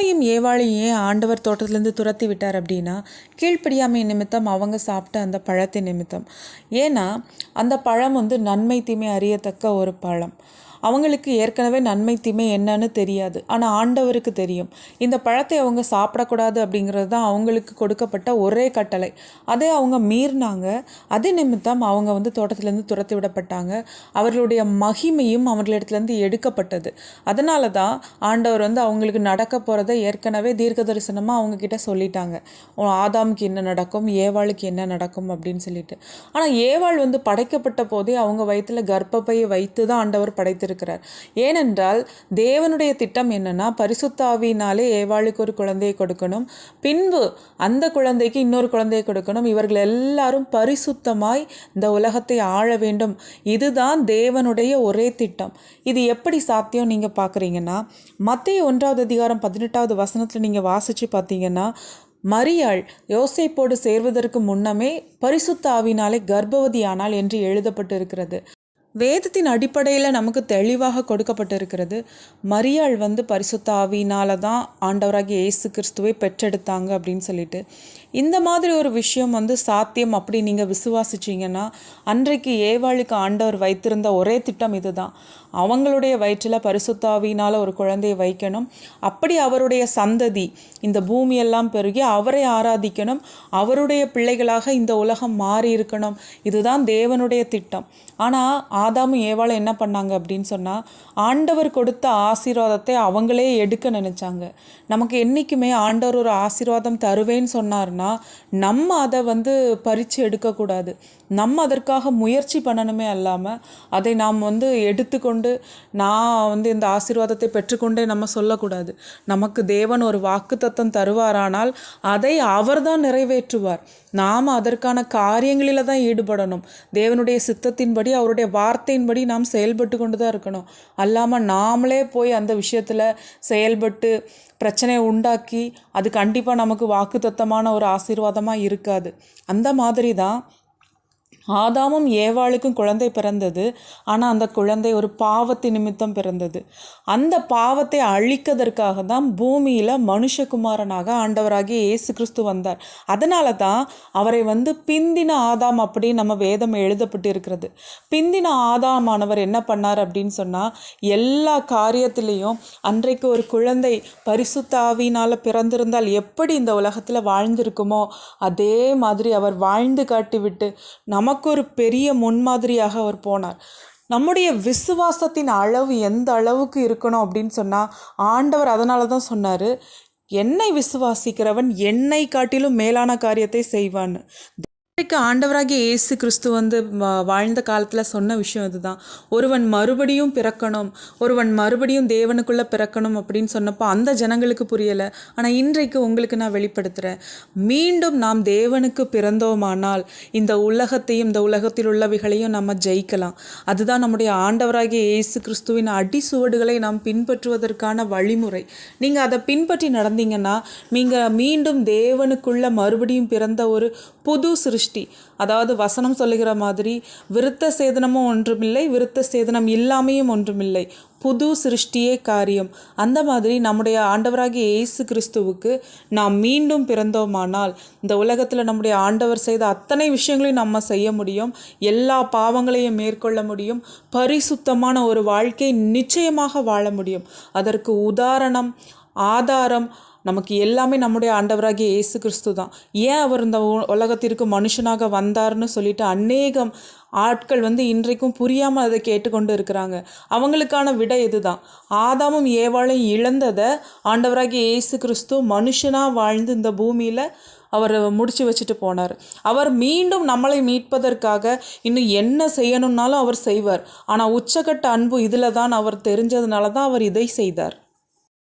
ஆதாமையும் ஏவாளையும் ஏன் ஆண்டவர் தோட்டத்திலேருந்து துரத்தி விட்டார் அப்படின்னா கீழ்ப்படியாமை நிமித்தம் அவங்க சாப்பிட்ட அந்த பழத்தின் நிமித்தம். ஏன்னா அந்த பழம் வந்து நன்மை தீமை அறியத்தக்க ஒரு பழம். அவங்களுக்கு ஏற்கனவே நன்மை தீமை என்னன்னு தெரியாது. ஆனால் ஆண்டவருக்கு தெரியும். இந்த பழத்தை அவங்க சாப்பிடக்கூடாது அப்படிங்கிறது தான் அவங்களுக்கு கொடுக்கப்பட்ட ஒரே கட்டளை. அதே அவங்க மீறினாங்க. அதே நிமித்தம் அவங்க வந்து தோட்டத்திலேருந்து துரத்தி விடப்பட்டாங்க. அவர்களுடைய மகிமையும் அவர்களிடத்துலேருந்து எடுக்கப்பட்டது. அதனால தான் ஆண்டவர் வந்து அவங்களுக்கு நடக்க போகிறத ஏற்கனவே தீர்க்க தரிசனமாக அவங்கக்கிட்ட சொல்லிட்டாங்க. ஆதாமுக்கு என்ன நடக்கும்? ஏவாளுக்கு என்ன நடக்கும்? அப்படின்னு சொல்லிட்டு. ஆனால் ஏவாள் வந்து படைக்கப்பட்ட போதே அவங்க வயிற்றில் கர்ப்பப்பையை வைத்து தான் ஆண்டவர் படைத்திருக்கிறார் ஏனென்றால் தேவனுடைய திட்டம் என்னன்னா பரிசுத்தாவினாலே ஏவாளுக்கு ஒரு குழந்தையை கொடுக்கணும். பின்பு அந்த குழந்தைக்கு இன்னொரு குழந்தையை கொடுக்கணும். இவர்கள் எல்லாரும் பரிசுத்தமாய் இந்த உலகத்தை ஆள வேண்டும். இதுதான் தேவனுடைய ஒரே திட்டம். இது எப்படி சாத்தியம் நீங்கள் பார்க்குறீங்கன்னா மத்திய ஒன்றாவது அதிகாரம் பதினெட்டாவது வசனத்தில் நீங்கள் வாசித்து பார்த்தீங்கன்னா மரியாள் யோசைப்போடு சேர்வதற்கு முன்னமே பரிசுத்த ஆவினாலே கர்ப்பவதியானாள் என்று எழுதப்பட்டிருக்கிறது. வேதத்தின் அடிப்படையில் நமக்கு தெளிவாக கொடுக்கப்பட்டிருக்கிறது. மரியாள் வந்து பரிசுத்த ஆவியினால தான் ஆண்டவராகி இயேசு கிறிஸ்துவை பெற்றெடுத்தாங்க அப்படின்னு சொல்லிட்டு. இந்த மாதிரி ஒரு விஷயம் வந்து சாத்தியம் அப்படி நீங்கள் விசுவாசிச்சீங்கன்னா அன்றைக்கு ஏவாளுக்கு ஆண்டவர் வைத்திருந்த ஒரே திட்டம் இதுதான். அவங்களுடைய வயிற்றில் பரிசுத்தாவினால் ஒரு குழந்தையை வைக்கணும். அப்படி அவருடைய சந்ததி இந்த பூமியெல்லாம் பெருகி அவரை ஆராதிக்கணும். அவருடைய பிள்ளைகளாக இந்த உலகம் மாறி இருக்கணும் இதுதான் தேவனுடைய திட்டம். ஆனால் ஆதாமும் ஏவாளும் என்ன பண்ணாங்க அப்படின்னு சொன்னால் ஆண்டவர் கொடுத்த ஆசீர்வாதத்தை அவங்களே எடுக்க நினச்சாங்க. நமக்கு என்றைக்குமே ஆண்டவர் ஒரு ஆசீர்வாதம் தருவேன்னு சொன்னார்னா நம்ம அதை வந்து பறித்து எடுக்கக்கூடாது. நம்ம அதற்காக முயற்சி பண்ணணுமே அல்லாமல் அதை நாம் வந்து எடுத்துக்கொண்டு நான் வந்து இந்த ஆசீர்வாதத்தை பெற்றுக்கொண்டே நம்ம சொல்லக்கூடாது. நமக்கு தேவன் ஒரு வாக்குத்தத்தம் தருவாரானால் அதை அவர்தான் நிறைவேற்றுவார். நாம் அதற்கான காரியங்களில் தான் ஈடுபடணும். தேவனுடைய சித்தத்தின்படி அவருடைய வார்த்தையின்படி நாம் செயல்பட்டு கொண்டு தான் இருக்கணும். அல்லாமல் நாமளே போய் அந்த விஷயத்தில் செயல்பட்டு பிரச்சனையை உண்டாக்கி அது கண்டிப்பாக நமக்கு வாக்குத்தத்தமான ஒரு ஆசீர்வாதமாக இருக்காது. அந்த மாதிரி தான் ஆதாமும் ஏவாளுக்கும் குழந்தை பிறந்தது. ஆனால் அந்த குழந்தை ஒரு பாவத்து நிமித்தம் பிறந்தது. அந்த பாவத்தை அழிக்கதற்காக தான் பூமியில் மனுஷகுமாரனாக ஆண்டவராகிய இயேசு கிறிஸ்து வந்தார். அதனால தான் அவரை வந்து பிந்தின ஆதாம் அப்படி நம்ம வேதம் எழுதப்பட்டு இருக்கிறது பிந்தின ஆதாமானவர் என்ன பண்ணார் அப்படின்னு சொன்னால் எல்லா காரியத்திலையும் அன்றைக்கு ஒரு குழந்தை பரிசுத்த ஆவியினால் பிறந்திருந்தால் எப்படி இந்த உலகத்தில் வாழ்ந்திருக்குமோ அதே மாதிரி அவர் வாழ்ந்து காட்டிவிட்டு நமக்கு ஒரு பெரிய முன்மாதிரியாக அவர் போனார். நம்முடைய விசுவாசத்தின் அளவு எந்த அளவுக்கு இருக்கணும் அப்படின்னு சொன்னால் ஆண்டவர் அதனால தான் சொன்னார் என்னை விசுவாசிக்கிறவன் என்னை காட்டிலும் மேலான காரியத்தை செய்வான்னு. இன்றைக்கு ஆண்டவராகிய இயேசு கிறிஸ்து வந்து வா- வாழ்ந்த காலத்தில் சொன்ன விஷயம் இதுதான். ஒருவன் மறுபடியும் பிறக்கணும் ஒருவன் மறுபடியும் தேவனுக்குள்ளே பிறக்கணும் அப்படின்னு சொன்னப்போ அந்த ஜனங்களுக்கு புரியலை. ஆனால் இன்றைக்கு உங்களுக்கு நான் வெளிப்படுத்துகிறேன் மீண்டும் நாம் தேவனுக்கு பிறந்தோமானால் இந்த உலகத்தையும் இந்த உலகத்தில் உள்ளவைகளையும் நம்ம ஜெயிக்கலாம். அதுதான் நம்முடைய ஆண்டவராகிய இயேசு கிறிஸ்துவின் அடிசுவடுகளை நாம் பின்பற்றுவதற்கான வழிமுறை. நீங்கள் அதை பின்பற்றி நடந்தீங்கன்னா நீங்கள் மீண்டும் தேவனுக்குள்ள மறுபடியும் பிறந்த ஒரு புது சிருஷ்டி அதாவது வசனம் சொல்லுகிற மாதிரி விருத்த சேதனமும் ஒன்றுமில்லை விருத்த சேதனம் இல்லாமையும் ஒன்றுமில்லை. புது சிருஷ்டியே காரியம். அந்த மாதிரி நம்முடைய ஆண்டவராகிய இயேசு கிறிஸ்துவுக்கு நாம் மீண்டும் பிறந்தோமானால் இந்த உலகத்தில் நம்முடைய ஆண்டவர் செய்த அத்தனை விஷயங்களையும் நம்ம செய்ய முடியும் எல்லா பாவங்களையும் மேற்கொள்ள முடியும் பரிசுத்தமான ஒரு வாழ்க்கை நிச்சயமாக வாழ முடியும். அதற்கு உதாரணம் ஆதாரம் நமக்கு எல்லாமே நம்முடைய ஆண்டவராகிய இயேசு கிறிஸ்து தான். ஏன் அவர் இந்த உ- உலகத்திற்கு மனுஷனாக வந்தார்னு சொல்லிட்டு அநேகம் ஆட்கள் வந்து இன்றைக்கும் புரியாமல் அதை கேட்டுக்கொண்டு இருக்கிறாங்க. அவங்களுக்கான விடை இதுதான். ஆதாமும் ஏவாளையும் இழந்ததை ஆண்டவராகிய இயேசு கிறிஸ்து மனுஷனாக வாழ்ந்து இந்த பூமியில் அவர் முடிச்சு வச்சுட்டு போனார். அவர் மீண்டும் நம்மளை மீட்பதற்காக இன்னும் என்ன செய்யணும்னாலும் அவர் செய்வார். ஆனால் உச்சக்கட்ட அன்பு இதில் தான் அவர் தெரிஞ்சதுனால தான் அவர் இதை செய்தார்.